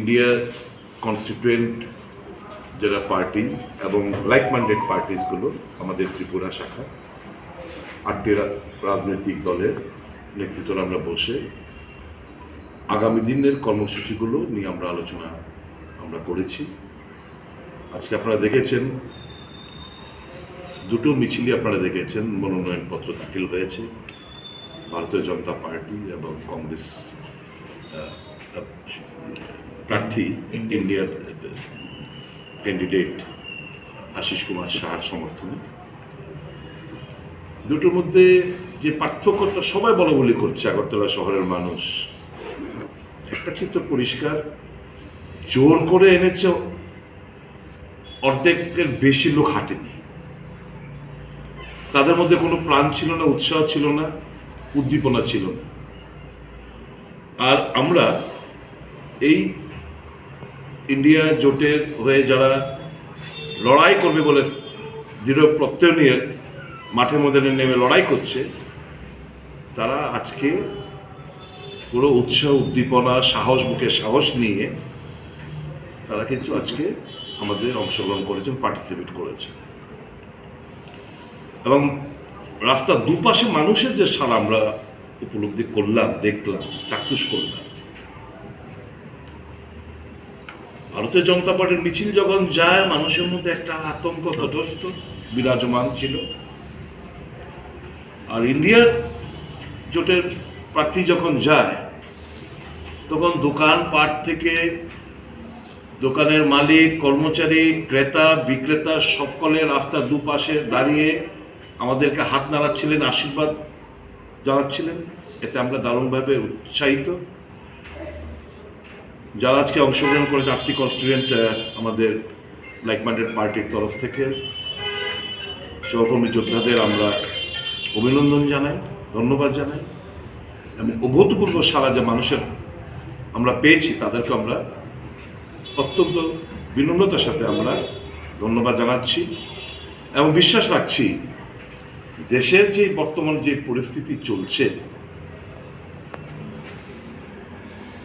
ইন্ডিয়ার কনস্টিটুয়েন্ট যারা পার্টিজ এবং লাইক মাইন্ডেড পার্টিসগুলো আমাদের ত্রিপুরা শাখা, আটটি রাজনৈতিক দলের নেতৃত্বরা আমরা বসে আগামী দিনের কর্মসূচিগুলো নিয়ে আমরা আলোচনা আমরা করেছি। আজকে আপনারা দেখেছেন, দুটো মিছিলই আপনারা দেখেছেন, মনোনয়নপত্র দাখিল হয়েছে। ভারতীয় জনতা পার্টি এবং কংগ্রেস প্রার্থী ইন্ডিয়ার ক্যান্ডিডেট আশিস কুমার সাহার সমর্থনে। দুটোর মধ্যে যে পার্থক্যটা সবাই বলা বলি করছে আগরতলা শহরের মানুষ একটা চিত্র পরিষ্কার জোর করে এনেছে অর্ধেকের বেশি লোক হাঁটেনি। তাদের মধ্যে কোনো প্রাণ ছিল না উৎসাহ ছিল না উদ্দীপনা ছিল না। আর আমরা এই ইন্ডিয়া জোটের হয়ে যারা লড়াই করবে বলে দৃঢ় প্রত্যয় নিয়ে মাঠের মধ্যে নেমে লড়াই করছে, তারা আজকে পুরো উৎসাহ, উদ্দীপনা, সাহস, বুকে সাহস নিয়ে তারা কিন্তু আজকে আমাদের অংশগ্রহণ করেছেন পার্টিসিপেট করেছেন। এবং রাস্তার দুপাশে মানুষের যে সারা আমরা উপলব্ধি করলাম, দেখলাম, চাক্ষুষ করলাম। ভারতীয় জনতা পার্টির মিছিল যখন যায়, মানুষের মধ্যে একটা আতঙ্ক তটস্থ বিরাজমান ছিল। আর ইন্ডিয়ার জোটের প্রার্থী যখন যায়, তখন দোকান পাট থেকে দোকানের মালিক, কর্মচারী, ক্রেতা, বিক্রেতা সকলে রাস্তার দুপাশে দাঁড়িয়ে আমাদেরকে হাত নাড়াচ্ছিলেন, আশীর্বাদ জানাচ্ছিলেন। এতে আমরা দারুণভাবে উৎসাহিত। যারা আজকে অংশগ্রহণ করেছে আটটি কনস্টিটুয়েন্ট আমাদের লাইক মাইন্ডেড পার্টির তরফ থেকে, সহকর্মী যোদ্ধাদের আমরা অভিনন্দন জানাই, ধন্যবাদ জানাই এবং অভূতপূর্ব সারা যে মানুষের আমরা পেয়েছি তাদেরকে আমরা অত্যন্ত বিনম্রতার সাথে আমরা ধন্যবাদ জানাচ্ছি এবং বিশ্বাস রাখছি দেশের যে বর্তমান যে পরিস্থিতি চলছে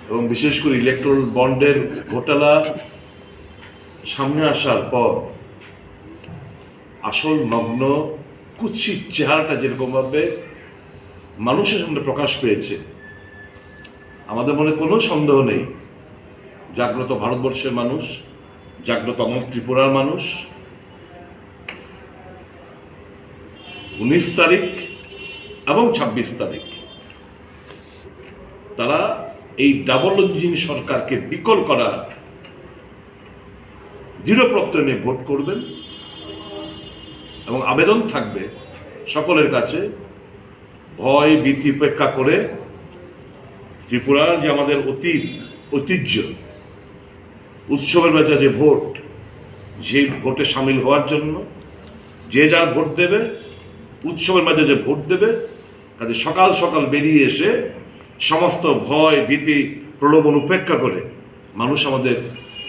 এবং বিশেষ করে ইলেকট্রাল বন্ডের ঘোটালা সামনে আসার পর আসল নগ্ন, কুৎসিত চেহারাটা যেরকমভাবে মানুষের সামনে প্রকাশ পেয়েছে, আমাদের মনে কোনো সন্দেহ নেই। জাগ্রত ভারতবর্ষের মানুষ, জাগ্রত আমার ত্রিপুরার মানুষ। উনিশ তারিখ এবং ছাব্বিশ তারিখ তারা এই ডাবল ইঞ্জিন সরকারকে বিকল করার দৃঢ় নিয়ে ভোট করবেন এবং আবেদন থাকবে সকলের কাছে ভয়, ভীতি উপেক্ষা করে ত্রিপুরার যে আমাদের অতীত ঐতিহ্য, উৎসবের বেজা যে ভোট, সেই ভোটে সামিল হওয়ার জন্য যে যার ভোট দেবে, উৎসবের মাঝে যে ভোট দেবে, কাজে সকাল সকাল বেরিয়ে এসে সমস্ত ভয়, ভীতি, প্রলোভন উপেক্ষা করে মানুষ আমাদের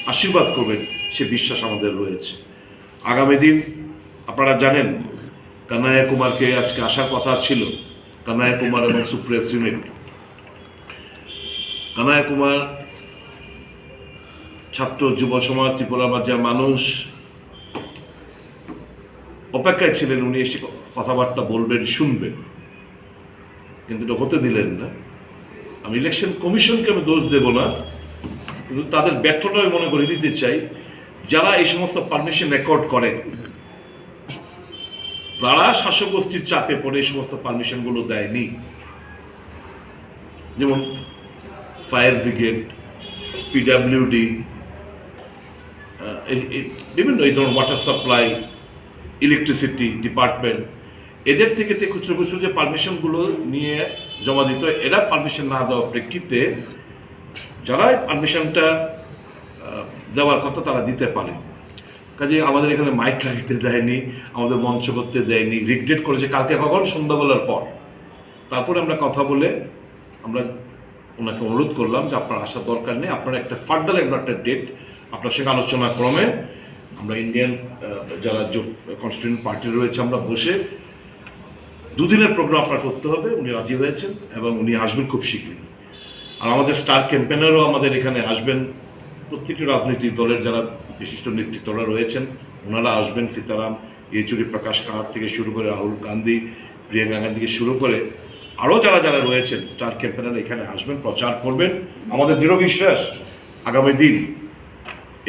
আশীর্বাদ করবেন, সে বিশ্বাস আমাদের রয়েছে। আগামী দিন আপনারা জানেন কানায়া কুমারকে আজকে আসার কথা ছিল, কানাইয়া কুমার এবং সুপ্রিয়া সিমেন্ট। কানাইয়া কুমার ছাত্র যুব সমাজ, ত্রিপুরা বাজার মানুষ। অপেক্ষায় ছিলেন, উনি এসে কথাবার্তা বলবেন, শুনবেন। কিন্তু এটা হতে দিলেন না। আমি ইলেকশন কমিশনকে আমি দোষ দেব না, কিন্তু তাদের ব্যর্থতা আমি মনে করে, দিতে চাই। যারা এই সমস্ত পারমিশন রেকর্ড করে, তারা শাসক গোষ্ঠীর চাপে পড়ে এই সমস্ত পারমিশনগুলো দেয়নি। যেমন ফায়ার ব্রিগেড পিডাব্লিউডি বিভিন্ন এই ধরনের ওয়াটার সাপ্লাই ইলেকট্রিসিটি ডিপার্টমেন্ট এদের থেকে খুচরো খুচরো যে পারমিশনগুলো নিয়ে জমা দিত এরা পারমিশন না দেওয়ার প্রেক্ষিতে যারা পারমিশনটা দেওয়ার কথা তারা দিতে পারে। কাজে আমাদের এখানে মাইক লাগাতে দেয়নি, আমাদের মঞ্চ করতে দেয়নি রিগ্রেট করেছে কালকে কখন সন্ধ্যাবেলার পর। তারপরে আমরা কথা বলে আমরা ওনাকে অনুরোধ করলাম যে আপনার আসার দরকার নেই, আপনার একটা ফার্দার একটা ডেট আপনার সঙ্গে আলোচনা ক্রমে আমরা ইন্ডিয়ান যারা কনস্টিটিউন্ট পার্টি রয়েছে, আমরা বসে দুদিনের প্রোগ্রাম আপনার করতে হবে, উনি রাজি হয়েছেন এবং উনি আসবেন খুব শীঘ্রই। আর আমাদের স্টার ক্যাম্পেনারও আমাদের এখানে আসবেন। প্রত্যেকটি রাজনৈতিক দলের যারা বিশিষ্ট নেতৃত্বরা রয়েছেন, ওনারা আসবেন সীতারাম, ইয়েচুরি প্রকাশ কারাত থেকে শুরু করে রাহুল গান্ধী, প্রিয়াঙ্কা গান্ধী থেকে শুরু করে আরও যারা যারা রয়েছেন স্টার ক্যাম্পেনার এখানে আসবেন, প্রচার করবেন। আমাদের দৃঢ় বিশ্বাস, আগামী দিন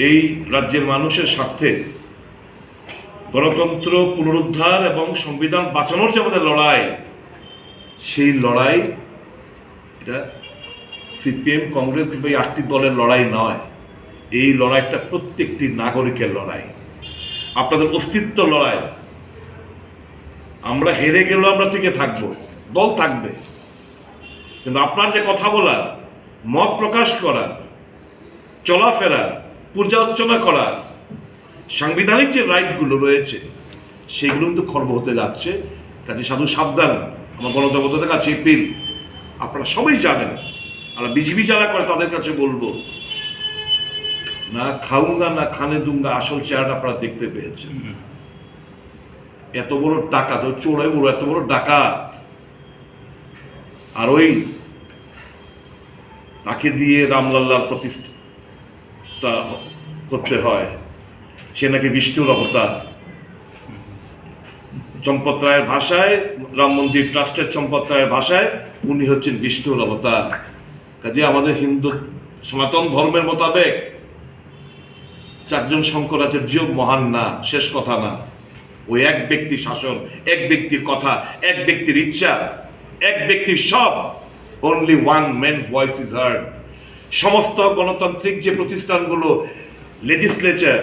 এই রাজ্যের মানুষের স্বার্থে গণতন্ত্র পুনরুদ্ধার এবং সংবিধান বাঁচানোর যে আমাদের লড়াই, সেই লড়াই এটা সিপিএম, কংগ্রেস কিংবা আটটি দলের লড়াই নয়। এই লড়াইটা প্রত্যেকটি নাগরিকের লড়াই। আপনাদের অস্তিত্ব লড়াই। আমরা হেরে গেলেও আমরা টিকে থাকব, দল থাকবে। কিন্তু আপনার যে কথা বলার, মত প্রকাশ করা চলাফেরা পূজা অর্চনা করা সাংবিধানিক যে রাইটগুলো রয়েছে সেগুলো কিন্তু খর্ব হতে যাচ্ছে। কাজে সাধু সাবধান আমার গণতন্ত্রের কাছে এপিল আপনারা সবাই জানেন আমরা বিজিবি যারা করে তাদের কাছে বলব না খাউঙ্গা না খানে দুঙ্গা আসল চেহারাটা আপনারা দেখতে পেয়েছেন। এত বড় ডাকাত ওই চোরাই বড় এত বড় ডাকাত। আর ওই তাকে দিয়ে রামলাল্লার প্রতিষ্ঠা করতে হয়। সে নাকি বিষ্ণুর অবতার। চম্পত রায়ের ভাষায়, রাম মন্দির ট্রাস্টের চম্পত রায়ের ভাষায় উনি হচ্ছেন বিষ্ণুর অবতার। কাজে আমাদের হিন্দু সনাতন ধর্মের মোতাবেক চারজন শঙ্করাচার্য মহান না, শেষ কথা না। ওই এক ব্যক্তি শাসন, এক ব্যক্তির কথা, এক ব্যক্তির ইচ্ছা, এক ব্যক্তির সব। Only one man voice is heard সমস্ত গণতান্ত্রিক যে প্রতিষ্ঠানগুলো লেজিসলেচার